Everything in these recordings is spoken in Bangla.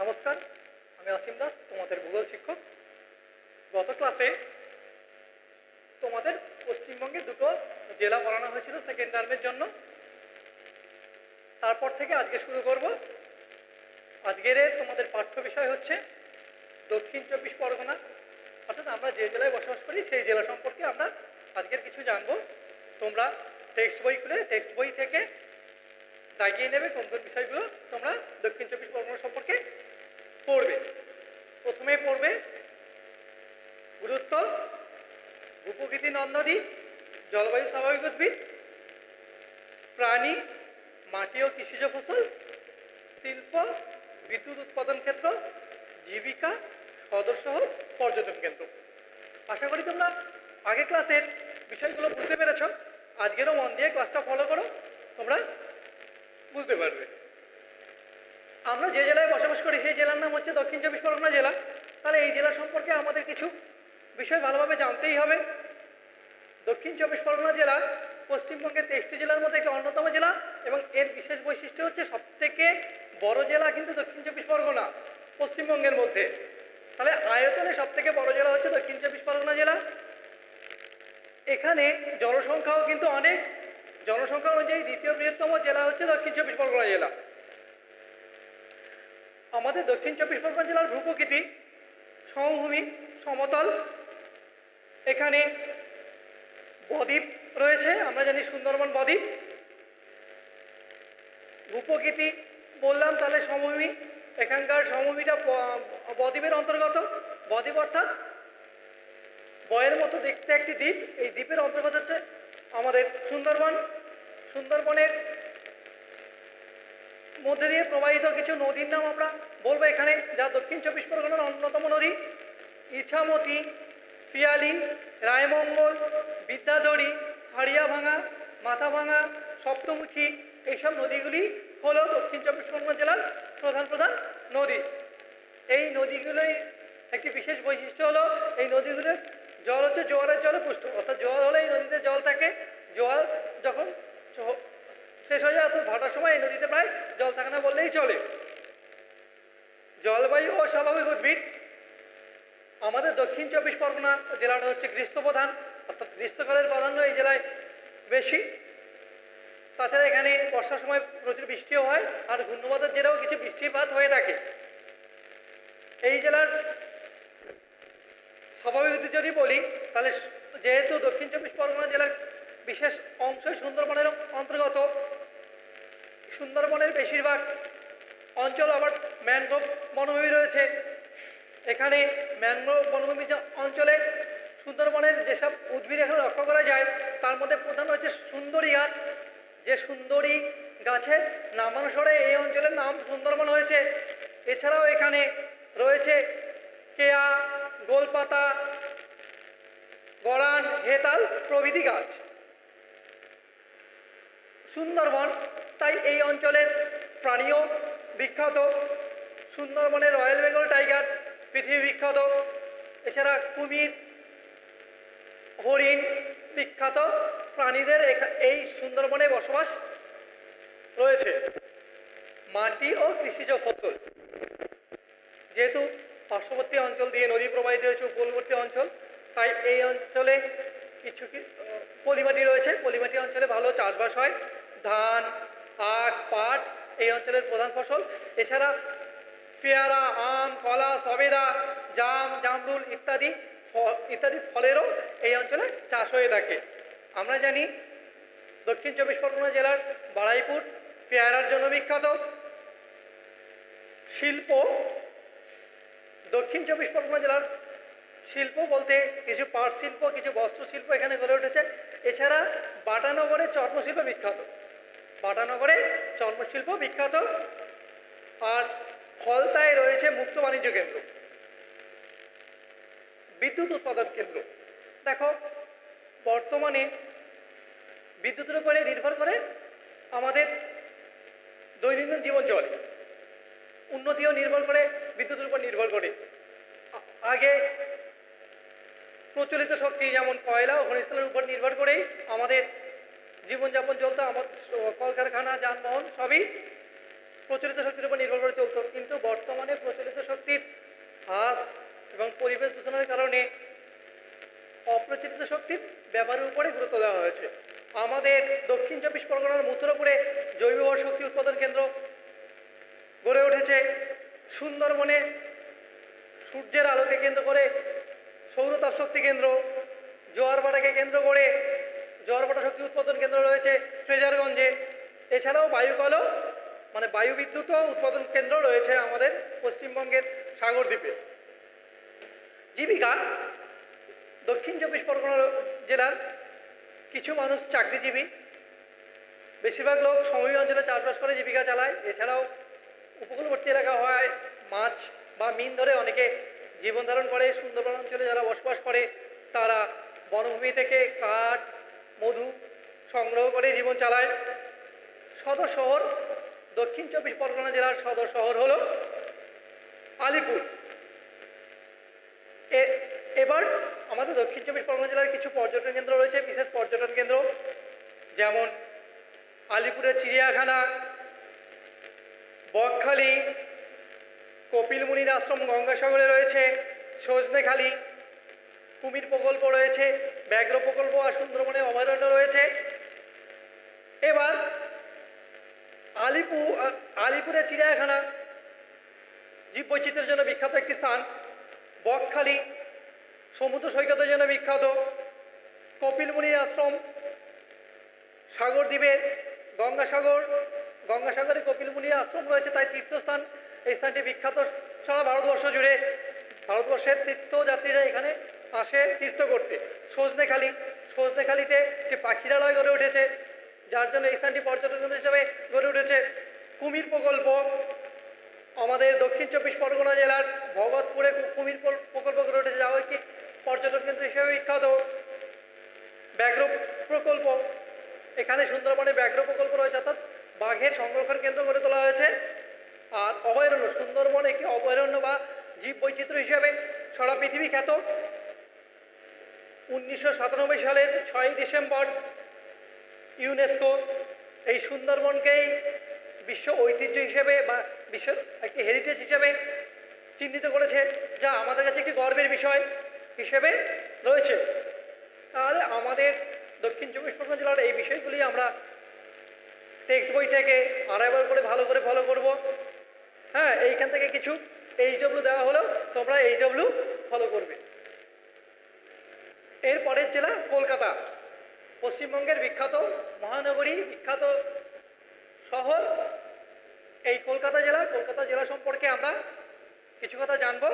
নমস্কার, আমি অসীম দাস, তোমাদের ভূগোল শিক্ষক। গত ক্লাসে তোমাদের পশ্চিমবঙ্গে দুটো জেলা পড়ানো হয়েছিল সেকেন্ড টার্মের জন্য। তারপর থেকে আজকে শুরু করব। আজকের তোমাদের পাঠ্য বিষয় হচ্ছে দক্ষিণ চব্বিশ পরগনা। অর্থাৎ আমরা যে জেলায় বসবাস করি, সেই জেলা সম্পর্কে আমরা আজকের কিছু জানব। তোমরা টেক্সট বই খুলে টেক্সট বই থেকে দাগিয়ে নেবে কোন কোন বিষয়গুলো তোমরা দক্ষিণ চব্বিশ পরগনা সম্পর্কে পড়বে। প্রথমে পড়বে গুরুত্ব ভূপ্রকৃতি নদ নদী জলবায়ু স্বাভাবিক উদ্ভিদ, প্রাণী, মাটি ও কৃষিজ ফসল, শিল্প, বিদ্যুৎ উৎপাদন ক্ষেত্র জীবিকা, সদস্য পর্যটন কেন্দ্র। আশা করি তোমরা আগে ক্লাসের বিষয়গুলো বুঝতে পেরেছ। আজকেরও মন দিয়ে ক্লাসটা ফলো করো, তোমরা বুঝতে পারবে। আমরা যে জেলায় বসবাস করি, সেই জেলার নাম হচ্ছে দক্ষিণ চব্বিশ পরগনা জেলা। তাহলে এই জেলা সম্পর্কে আমাদের কিছু বিষয় ভালোভাবে জানতেই হবে। দক্ষিণ চব্বিশ পরগনা জেলা পশ্চিমবঙ্গের তেইশটি জেলার মধ্যে একটি অন্যতম জেলা এবং এর বিশেষ বৈশিষ্ট্য হচ্ছে সবথেকে বড় জেলা কিন্তু দক্ষিণ চব্বিশ পরগনা, পশ্চিমবঙ্গের মধ্যে। তাহলে আয়তনে সবথেকে বড় জেলা হচ্ছে দক্ষিণ চব্বিশ পরগনা জেলা। এখানে জনসংখ্যাও কিন্তু অনেক। জনসংখ্যা অনুযায়ী দ্বিতীয় বৃহত্তম জেলা হচ্ছে দক্ষিণ চব্বিশ পরগনা জেলা। আমাদের দক্ষিণ চব্বিশ পরগনা জেলার ভূপ্রকৃতি, সমভূমি, সমতল। এখানে বদ্বীপ রয়েছে, আমরা জানি সুন্দরবন বদ্বীপ। ভূপ্রকৃতি বললাম, তাহলে সমভূমি। এখানকার সমভূমিটা বদ্বীপের অন্তর্গত। বদ্বীপ অর্থাৎ বয়ের মতো দেখতে একটি দ্বীপ। এই দ্বীপের অন্তর্গত হচ্ছে আমাদের সুন্দরবন। সুন্দরবনের মধ্যে দিয়ে প্রবাহিত কিছু নদীর নাম আমরা বলব এখানে, যা দক্ষিণ চব্বিশ পরগনার অন্যতম নদী। ইছামতি, পিয়ালি, রায়মঙ্গল, বিদ্যাধরী, হাড়িয়াভাঙা, মাথাভাঙা, সপ্তমুখী, এইসব নদীগুলি হলো দক্ষিণ চব্বিশ পরগনা জেলার প্রধান প্রধান নদী। এই নদীগুলোই একটি বিশেষ বৈশিষ্ট্য হলো, এই নদীগুলোর জল হচ্ছে জোয়ারের জলে পুষ্ট। অর্থাৎ জল হলে এই নদীতে জল থাকে। জোয়ার যখন শেষ হয়ে যায় ভাটার সময় এই নদীতে প্রায় জল থাকে না বললেই চলে। জলবায়ু ও স্বাভাবিক উদ্ভিদ। আমাদের দক্ষিণ চব্বিশ পরগনা জেলাটা হচ্ছে গ্রীষ্মপ্রধান, অর্থাৎ গ্রীষ্মকালের প্রাধান্য এই জেলায় বেশি। তাছাড়া এখানে বর্ষার সময় প্রচুর বৃষ্টিও হয়, আর ঘূর্ণবাদের জেলাও কিছু বৃষ্টিপাত হয়ে থাকে। এই জেলার স্বাভাবিক যদি বলি, তাহলে যেহেতু দক্ষিণ চব্বিশ পরগনা জেলার বিশেষ অংশই সুন্দরবনের অন্তর্গত সুন্দরবনের বেশিরভাগ অঞ্চল আবার ম্যানগ্রোভ বনভূমি রয়েছে। এখানে ম্যানগ্রোভ বনভূমি অঞ্চলে সুন্দরবনের যেসব উদ্ভিদ এখানে লক্ষ্য করা যায়, তার মধ্যে প্রধান হচ্ছে সুন্দরী গাছ। যে সুন্দরী গাছের নামানুসারে এই অঞ্চলের নাম সুন্দরবন হয়েছে। এছাড়াও এখানে রয়েছে কেয়া, গোলপাতা গড়ান হেতাল প্রভৃতি গাছ। সুন্দরবন তাই এই অঞ্চলের প্রাণীও বিখ্যাত। সুন্দরবনের রয়্যাল বেঙ্গল টাইগার, পৃথিবী বিখ্যাত। এছাড়া কুমির, হরিণ বিখ্যাত। প্রাণীদের এই সুন্দরবনে বসবাস রয়েছে। মাটি ও কৃষিজ ফসল। যেহেতু পার্শ্ববর্তী অঞ্চল দিয়ে নদী প্রবাহিত হয়েছে, উপকূলবর্তী অঞ্চল, তাই এই অঞ্চলে কিছু পলিমাটি রয়েছে। পলিমাটি অঞ্চলে ভালো চাষবাস হয়। ধান আখ পাট এই অঞ্চলের প্রধান ফসল। এছাড়া পেয়ারা, আম, কলা, সবেদা, জাম, জামরুল ইত্যাদি ইত্যাদি ফলেরও এই অঞ্চলে চাষ হয়ে থাকে। আমরা জানি দক্ষিণ চব্বিশ পরগনা জেলার বাড়াইপুর পেয়ারার জন্য বিখ্যাত। শিল্প, দক্ষিণ চব্বিশ পরগনা জেলার শিল্প বলতে কিছু পাট শিল্প, কিছু বস্ত্র শিল্প এখানে গড়ে উঠেছে। এছাড়া বাটানগরে চর্মশিল্প বিখ্যাত। বাটানগরে চর্মশিল্প বিখ্যাত। আর ফলতায় রয়েছে মুক্ত বাণিজ্য কেন্দ্র। বিদ্যুৎ উৎপাদন কেন্দ্র। দেখো, বর্তমানে বিদ্যুতের উপরে নির্ভর করে আমাদের দৈনন্দিন জীবন চলে। উন্নতিও নির্ভর করে, বিদ্যুতের উপর নির্ভর করে। আগে প্রচলিত শক্তি যেমন কয়লা ও খনিজ উপর নির্ভর করেই আমাদের জীবনযাপন চলতো আমাদের কলকারখানা, যানবাহন, সবই প্রচলিত শক্তির উপর নির্ভর করে চলতো। কিন্তু বর্তমানে প্রচলিত শক্তির হ্রাস এবং পরিবেশ দূষণের কারণে অপ্রচলিত শক্তির ব্যবহারের উপরে গুরুত্ব দেওয়া হয়েছে। আমাদের দক্ষিণ চব্বিশ পরগনার মথুরাপুরে জৈব শক্তি উৎপাদন কেন্দ্র গড়ে উঠেছে। সুন্দরবনে সূর্যের আলোকে কেন্দ্র করে সৌর তাপশক্তি কেন্দ্র জোয়ারভাটাকে কেন্দ্র করে জোয়ারভাটা শক্তি উৎপাদন কেন্দ্র রয়েছে ফ্রেজারগঞ্জে। এছাড়াও বায়ুকলও মানে বায়ু বিদ্যুৎ উৎপাদন কেন্দ্র রয়েছে আমাদের পশ্চিমবঙ্গের সাগরদ্বীপে জীবিকা, দক্ষিণ চব্বিশ পরগনা জেলার কিছু মানুষ চাকরিজীবী। বেশিরভাগ লোক সময় অঞ্চলে চাষবাস করে, জীবিকা চালায়। এছাড়াও উপকূলবর্তী এলাকা হয় মাছ বা মিন ধরে অনেকে জীবন ধারণ করে। সুন্দরবন অঞ্চলে যারা বসবাস করে, তারা বনভূমি থেকে কাঠ মধু সংগ্রহ করে জীবন চালায়। সদর শহর, দক্ষিণ চব্বিশ পরগনা জেলার সদর শহর হলো আলিপুর। এবার আমাদের দক্ষিণ চব্বিশ পরগনা জেলার কিছু পর্যটন কেন্দ্র রয়েছে, বিশেষ পর্যটন কেন্দ্র যেমন আলিপুরের চিড়িয়াখানা, বকখালি, কপিলমুনির আশ্রম গঙ্গাসাগরে রয়েছে, সজনেখালি কুমির প্রকল্প রয়েছে, ব্যাঘ্র প্রকল্প আর সুন্দরবনে অভয়ারণ্য রয়েছে। এবার আলিপুর আলিপুরের চিড়িয়াখানা, জীববৈচিত্র্যের জন্য বিখ্যাত একটি স্থান। বকখালি, সমুদ্র সৈকতের জন্য বিখ্যাত। কপিলমুনির আশ্রম সাগর সাগরদ্বীপের গঙ্গাসাগর, গঙ্গাসাগরে কপিলমুনির আশ্রম রয়েছে, তাই তীর্থস্থান। এই স্থানটি বিখ্যাত সারা ভারতবর্ষ জুড়ে। ভারতবর্ষের তীর্থযাত্রীরা এখানে আসে তীর্থ করতে। সজনেখালি সজনেখালিতে একটি পাখিরালয় গড়ে উঠেছে, যার জন্য এই স্থানটি পর্যটন হিসেবে গড়ে উঠেছে। কুমির প্রকল্প, আমাদের দক্ষিণ চব্বিশ পরগনা জেলার ভগৎপুরে কুমির প্রকল্প গড়ে উঠেছে, যা একটি পর্যটন কেন্দ্র হিসেবে বিখ্যাত। ব্যাঘ্র প্রকল্প, এখানে সুন্দরবনে ব্যাঘ্র প্রকল্প রয়েছে, অর্থাৎ বাঘের সংরক্ষণ কেন্দ্র গড়ে তোলা হয়েছে। আর অভয়ারণ্য, সুন্দরবন একটি অভয়ারণ্য বা জীব বৈচিত্র্য হিসেবে সারা পৃথিবী খ্যাত। উনিশশো সাতানব্বই সালের ছয়ই ডিসেম্বর ইউনেস্কো এই সুন্দরবনকেই বিশ্ব ঐতিহ্য হিসেবে বা বিশ্ব একটি হেরিটেজ হিসেবে চিহ্নিত করেছে, যা আমাদের কাছে একটি গর্বের বিষয় হিসেবে রয়েছে। তাহলে আমাদের দক্ষিণ চব্বিশ পরগনা জেলার এই বিষয়গুলি আমরা টেক্সট বই থেকে আড়াইবার করে ভালো করে ফলো করব। হ্যাঁ এইখান থেকে কিছু এইচ ডব্লিউ দেওয়া হলো, তোমরা এইচ ডব্লিউ ফলো করবে। এর পরের জেলা কলকাতা। পশ্চিমবঙ্গের বিখ্যাত মহানগরী, বিখ্যাত শহর, এই কলকাতা জেলা কলকাতা জেলা সম্পর্কে আমরা কিছু কথা জানব।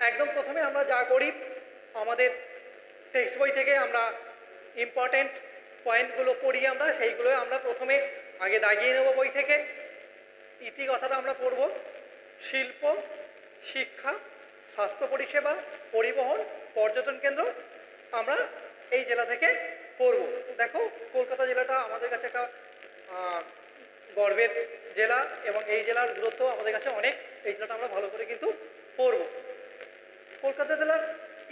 একদম প্রথমে আমরা যা করি, আমাদের টেক্সট বই থেকে আমরা ইম্পর্টেন্ট পয়েন্টগুলো পড়ি আমরা, সেইগুলো আমরা প্রথমে আগে দাগিয়ে নেব বই থেকে। ইতি কথাটা আমরা পড়ব, শিল্প, শিক্ষা স্বাস্থ্য পরিষেবা, পরিবহন, পর্যটন কেন্দ্র আমরা এই জেলা থেকে পড়ব দেখো, কলকাতা জেলাটা আমাদের কাছে একটা গর্বের জেলা এবং এই জেলার গুরুত্ব আমাদের কাছে অনেক। এই জেলাটা আমরা ভালো করে কিন্তু পড়ব কলকাতা জেলার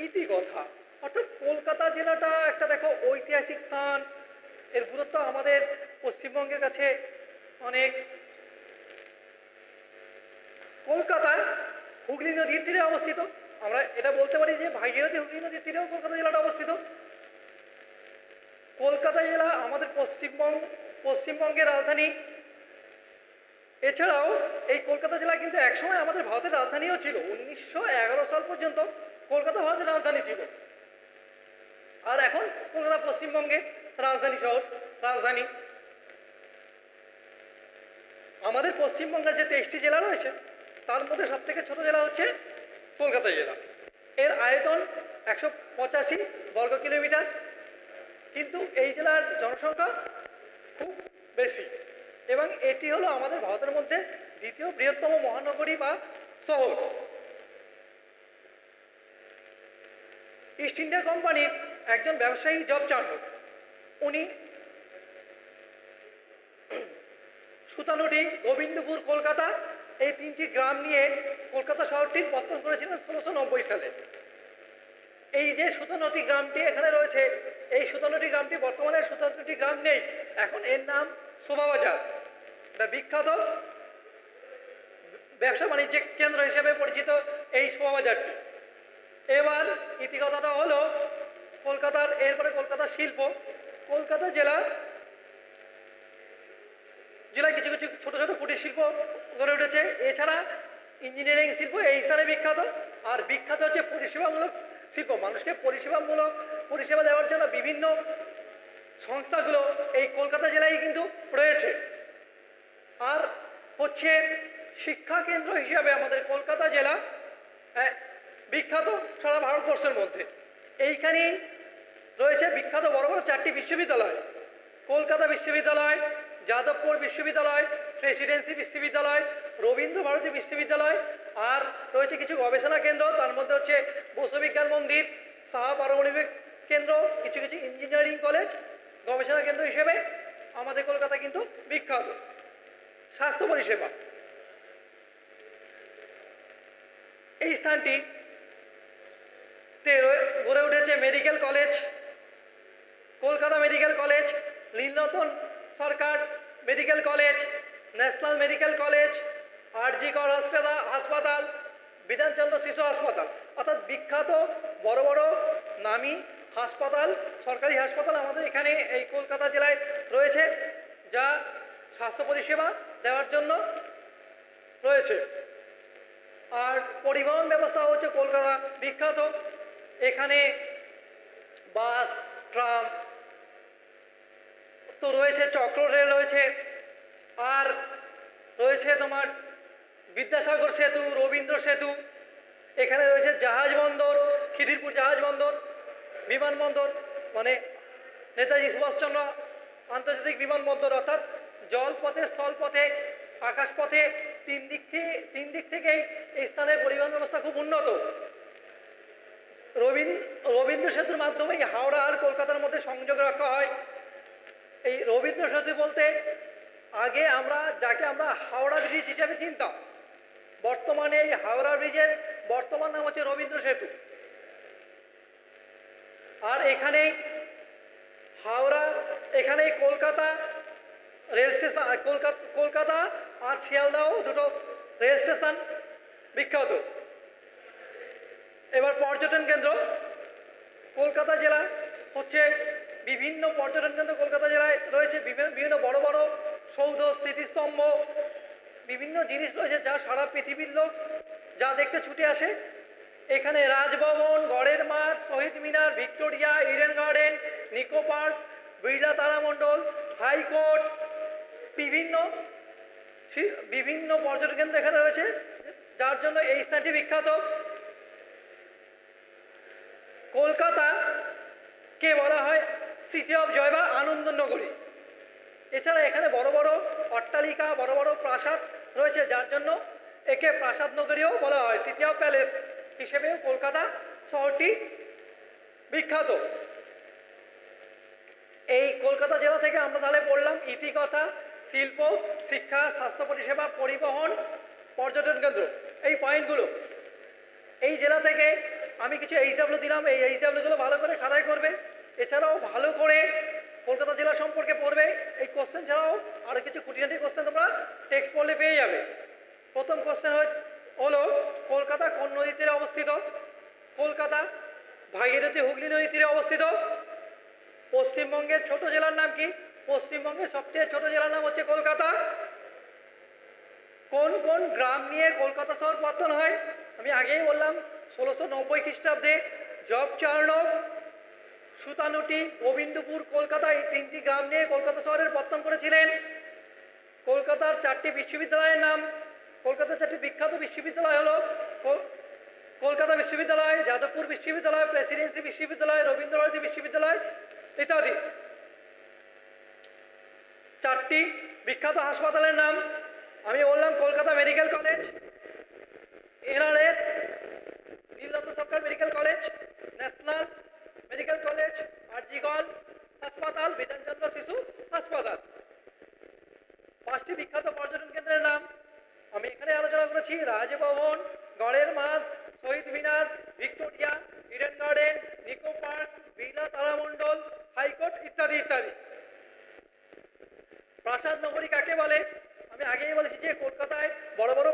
ইতিকথা, অর্থাৎ কলকাতা জেলাটা একটা দেখো ঐতিহাসিক স্থান। এর গুরুত্ব আমাদের পশ্চিমবঙ্গের কাছে অনেক। কলকাতা হুগলি নদীর তীরে অবস্থিত। আমরা এটা বলতে পারি যে ভাগীরথী হুগলি নদীর তীরেও কলকাতা জেলাটা অবস্থিত। কলকাতা জেলা আমাদের পশ্চিমবঙ্গ, পশ্চিমবঙ্গের রাজধানী। এছাড়াও এই কলকাতা জেলা কিন্তু একসময় আমাদের ভারতের রাজধানীও ছিল। উনিশশো এগারো সাল পর্যন্ত কলকাতা ভারতের রাজধানী ছিল। আর এখন কলকাতা পশ্চিমবঙ্গের রাজধানী শহর, রাজধানী। আমাদের পশ্চিমবঙ্গের যে তেইশটি জেলা রয়েছে তার মধ্যে সব থেকে ছোট জেলা হচ্ছে কলকাতা জেলা। এর আয়তন একশো পঁচাশি বর্গ কিলোমিটার। কিন্তু এই জেলার জনসংখ্যা খুব বেশি। এবং এটি হলো আমাদের ভারতের মধ্যে দ্বিতীয় বৃহত্তম মহানগরী বা শহর। ইস্ট ইন্ডিয়া কোম্পানির একজন ব্যবসায়ী জব চান্ডক উনি সুতানুটি গোবিন্দপুর, কলকাতা এই তিনটি গ্রাম নিয়ে কলকাতা শহরটির পত্তন করেছিলেন ষোলোশো নব্বই সালে। এই যে সুতানটি গ্রামটি এখানে রয়েছে, এই সুতানটি গ্রামটি বর্তমানে সুতানটি গ্রাম নেই। এখন এর নাম শোভাবাজার এটা বিখ্যাত ব্যবসা বাণিজ্যিক কেন্দ্র হিসেবে পরিচিত এই শোভাবাজারটি এবার ইতিকথাটা হলো কলকাতার, এরপরে কলকাতার শিল্প। কলকাতা জেলা জেলায় কিছু কিছু ছোট ছোট কুটির শিল্প গড়ে উঠেছে। এছাড়া ইঞ্জিনিয়ারিং শিল্প, এই স্থানে বিখ্যাত। আর বিখ্যাত হচ্ছে পরিষেবামূলক শিল্প। মানুষকে পরিষেবামূলক পরিষেবা দেওয়ার জন্য বিভিন্ন সংস্থাগুলো এই কলকাতা জেলায় কিন্তু রয়েছে। আর হচ্ছে শিক্ষা কেন্দ্র হিসাবে আমাদের কলকাতা জেলা বিখ্যাত সারা ভারতবর্ষের মধ্যে। এইখানেই রয়েছে বিখ্যাত বড় বড় চারটি বিশ্ববিদ্যালয়। কলকাতা বিশ্ববিদ্যালয় যাদবপুর বিশ্ববিদ্যালয়, প্রেসিডেন্সি বিশ্ববিদ্যালয় রবীন্দ্র ভারতী বিশ্ববিদ্যালয়, আর রয়েছে কিছু গবেষণা কেন্দ্র, তার মধ্যে হচ্ছে বসু বিজ্ঞান মন্দির, সাহা পারমাণবিক কেন্দ্র, কিছু কিছু ইঞ্জিনিয়ারিং কলেজ, গবেষণা কেন্দ্র হিসেবে আমাদের কলকাতা কিন্তু বিখ্যাত। স্বাস্থ্য পরিষেবা। এই স্থানটি গড়ে উঠেছে medical college, Kolkata medical college Nilratan Sarkar medical college, national medical college R G Kar হাসপাতাল হাসপাতাল, বিধানচন্দ্র শিশু হাসপাতাল। অর্থাৎ বিখ্যাত বড় বড় নামী হাসপাতাল, সরকারি হাসপাতাল আমাদের এখানে এই কলকাতা জেলায় রয়েছে, যা স্বাস্থ্য পরিষেবা দেওয়ার জন্য রয়েছে। আর পরিবহন ব্যবস্থা হচ্ছে কলকাতা বিখ্যাত। এখানে বাস, ট্রাম তো রয়েছে, চক্র রেল রয়েছে, আর রয়েছে তোমার বিদ্যাসাগর সেতু, রবীন্দ্র সেতু, এখানে রয়েছে জাহাজ বন্দর, খিদিরপুর জাহাজ বন্দর বিমানবন্দর মানে নেতাজি সুভাষচন্দ্র আন্তর্জাতিক বিমানবন্দর অর্থাৎ জলপথে, স্থলপথে, আকাশপথে, তিন দিক থেকে তিন দিক থেকেই এই স্থানের পরিবহন ব্যবস্থা খুব উন্নত। রবীন্দ্র রবীন্দ্র সেতুর মাধ্যমে হাওড়া আর কলকাতার মধ্যে সংযোগ রাখা হয়। এই রবীন্দ্র সেতু বলতে আগে আমরা, যাকে আমরা হাওড়া ব্রিজ হিসেবে চিনতাম, বর্তমানে এই হাওড়া ব্রিজের বর্তমান নাম হচ্ছে রবীন্দ্র সেতু। আর এখানেই হাওড়া, এখানেই কলকাতা রেল স্টেশন, কলকাতা কলকাতা আর শিয়ালদাহ দুটো রেল স্টেশন বিখ্যাত। এবার পর্যটন কেন্দ্র, কলকাতা জেলা হচ্ছে বিভিন্ন পর্যটন কেন্দ্র কলকাতা জেলায় রয়েছে, বিভিন্ন বড় বড় সৌধ, স্মৃতিস্তম্ভ, বিভিন্ন জিনিস রয়েছে যা সারা পৃথিবীর লোক যা দেখতে ছুটে আসে। এখানে Raj Bhavan, Garer Maath, Shaheed Minar, Victoria, Eden garden, Nicco park, Birla Taramandal high court বিভিন্ন বিভিন্ন পর্যটন কেন্দ্র এখানে রয়েছে, যার জন্য এই স্থানটি বিখ্যাত। কলকাতা কে বলা হয় সিটি অফ জয় বা আনন্দ নগরী এছাড়া এখানে বড় বড় অট্টালিকা, বড় বড় প্রাসাদ রয়েছে। যার জন্য একে প্রাসাদ নগরীও বলা হয়। সিটি অফ প্যালেস হিসেবেও কলকাতা শহরটি বিখ্যাত। এই কলকাতা জেলা থেকে আমরা তাহলে পড়লাম ইতিকথা, শিল্প, শিক্ষা, স্বাস্থ্য পরিষেবা, পরিবহন, পর্যটন কেন্দ্র। এই পয়েন্টগুলো। এই জেলা থেকে আমি কিছু এইচডাব্লিউ দিলাম। এই এইচডাব্লিউগুলো ভালো করে খাতায় করবে। এছাড়াও ভালো করে কলকাতা জেলা সম্পর্কে পড়বে। এই কোশ্চেন ছাড়াও আরও কিছু খুঁটিনাটি কোশ্চেন তোমরা টেক্সট পড়লে পেয়ে যাবে। প্রথম কোশ্চেন হলো কলকাতা কোন নদীর তীরে অবস্থিত? কলকাতা ভাগীরথী হুগলি নদীর তীরে অবস্থিত। পশ্চিমবঙ্গের ছোট জেলার নাম কি? পশ্চিমবঙ্গের সবচেয়ে ছোট জেলার নাম হচ্ছে কলকাতা। কোন কোন গ্রাম নিয়ে কলকাতা শহর পতন হয়? আমি আগেই বললাম, ষোলোশো নব্বই খ্রিস্টাব্দে জব চার্নক সুতানুটি গোবিন্দপুর কলকাতা এই তিনটি গ্রাম নিয়ে কলকাতা শহরের পত্তন করেছিলেন। কলকাতার চারটি বিশ্ববিদ্যালয়ের নাম, কলকাতার চারটি বিখ্যাত বিশ্ববিদ্যালয় হলো কলকাতা বিশ্ববিদ্যালয়, যাদবপুর বিশ্ববিদ্যালয়, প্রেসিডেন্সি বিশ্ববিদ্যালয় রবীন্দ্র ভারতী বিশ্ববিদ্যালয় ইত্যাদি। চারটি বিখ্যাত হাসপাতালের নাম, আমি বললাম Kolkata medical college. N R S Nilratan Sarkar medical college national medical college R G Kar হাসপাতাল বিধানচন্দ্র শিশু হাসপাতাল পাঁচটি বিখ্যাত পর্যটন কেন্দ্রের নাম আমি এখানে আলোচনা করেছি Raj Bhavan Garer Maath Shaheed Minar Victoria Eden garden Nicco park Birla Taramandal high court ইত্যাদি ইত্যাদি প্রাসাদ নগরী কাকে বলে আমি আগেই বলেছি যে কলকাতায় বড় বড়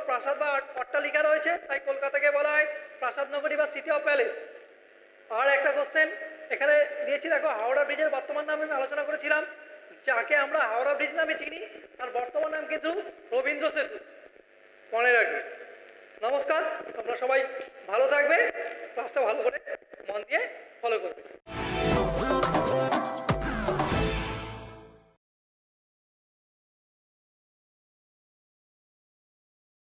অট্টালিকা রয়েছে, তাই কলকাতাকে বলা হয় প্রাসাদ নগরী বা সিটি অফ প্যালেস আর একটা কোশ্চেন এখানে দিয়েছি, দেখো, হাওড়া ব্রিজের বর্তমান নাম আমি আলোচনা করেছিলাম। যাকে আমরা হাওড়া ব্রিজ নামে চিনি, তার বর্তমান নাম কিন্তু রবীন্দ্র সেতু। মনে রাখবে। নমস্কার, তোমরা সবাই ভালো থাকবে ক্লাসটা ভালো করে মন দিয়ে ফলো করবে।